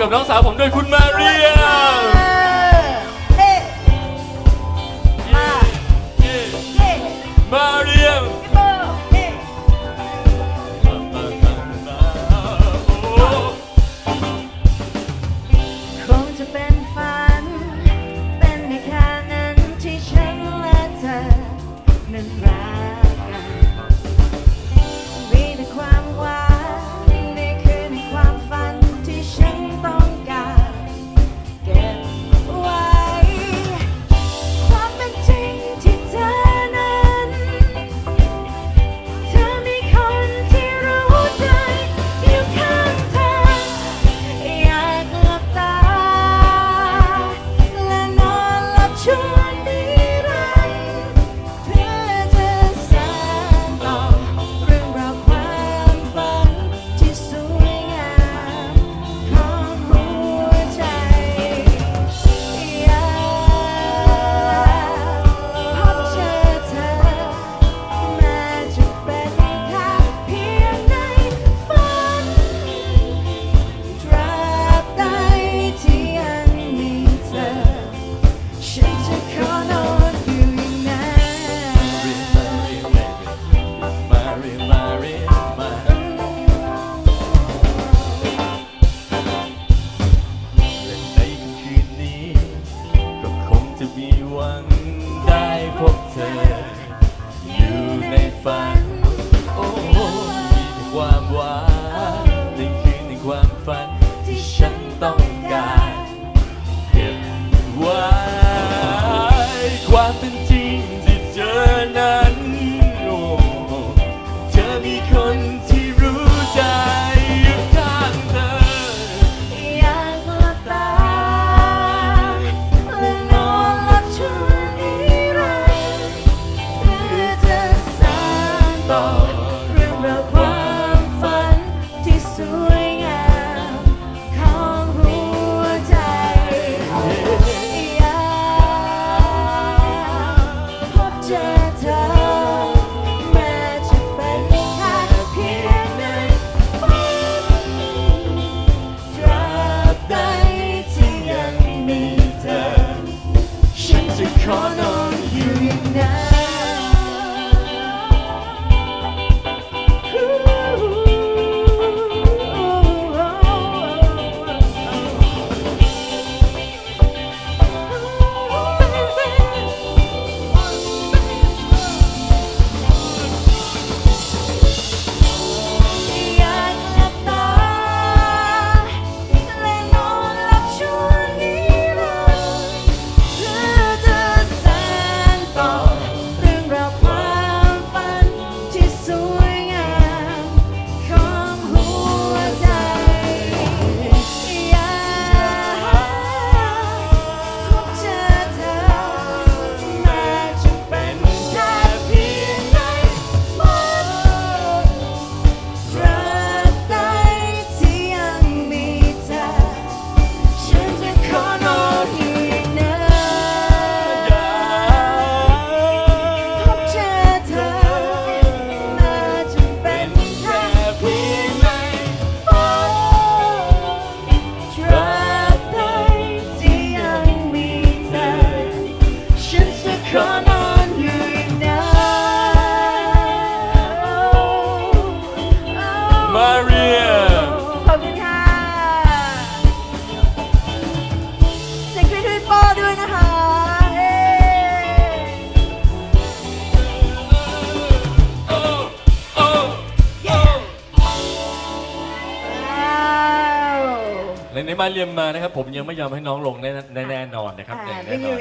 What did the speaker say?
กับน้องสาวผมด้วยคุณมาเรีย มีหวังได้พบเธอ อยู่ในฝัน บอกเรื่องราวความฝันที่สวยงามของหัวใจพบเจอเธอแม้จะเป็นแค่เพียงนันราบใดที่ยังมีเธอ ฉันจะขอนอนอยู่อย่นั้น มาเรียขอบคุณค่ะเสียงกรี๊ดใพี่ป้ด้วยนะคะเอ้โอ้โอ้ว้าวในในมาเรียมมานะครับ ผมยังไม่ยอมให้น้องลงแน่แน่นอนนะครับแน่นอน